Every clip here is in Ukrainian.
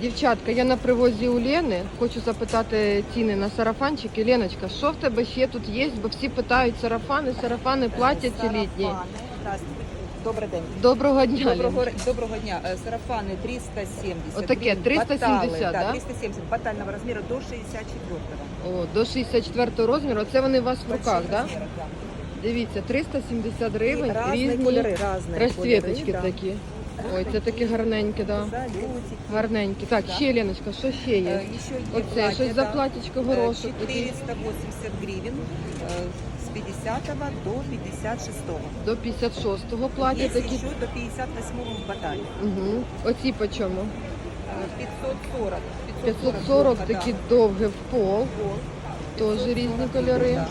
Дівчатка, я на привозі у Лени. Хочу запитати ціни на сарафанчики. Леночка, що в тебе ще тут є? Бо всі питають сарафани, сарафани, плаття ці літні. Здравствуйте. Добрий день. Доброго дня, Доброго, доброго дня. Е, Сарафани 370. Отаке, гривень. 370, Батали, да? 370. Батального розміру до 64-го. О, до 64 розміру. Це вони у вас в руках, Больших да? Дивіться, 370 гривень, Різні різні кольори, розцвіточки кольори, да. такі. Ой, це такі гарненькі, да. Гарненькі. Так, ще, Леночка, що ще Е, є? Оце, щось за платічко Е, горошок. 480 гривень е, з 50 до 56-го. До 56-го плаття Є такі. ще до 58-го в баталі. Угу. Оці по чому? Е, 540. 540 да. такі довгі в пол. Теж різні кольори. да.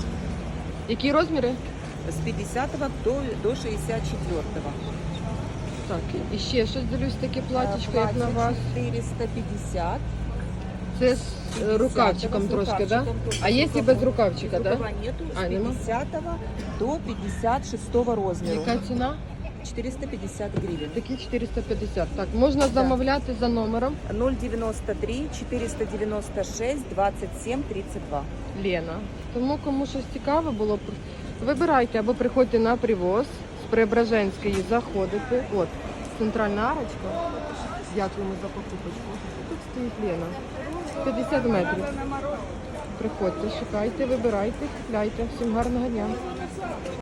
Які розміри? З 50 до, до 64-го. Так, і ще щось дивлюсь таке платічко, як на вас. 450. Це з е, рукавчиком трошки, да? А є і без рукавчика, да? рукава нету. А, нема? 50 до 56 розміру. Яка ціна? 450 гривень. Такі 450. Так, можна замовляти за номером 093 496 27 32. Лена. Тому кому щось цікаве було, вибирайте або приходьте на привоз Преображенської заходите. От, центральна арочка. Дякуємо за покупочку. Тут стоїть Лена. 50 метрів. Приходьте, шукайте, вибирайте, купляйте. Всім гарного дня.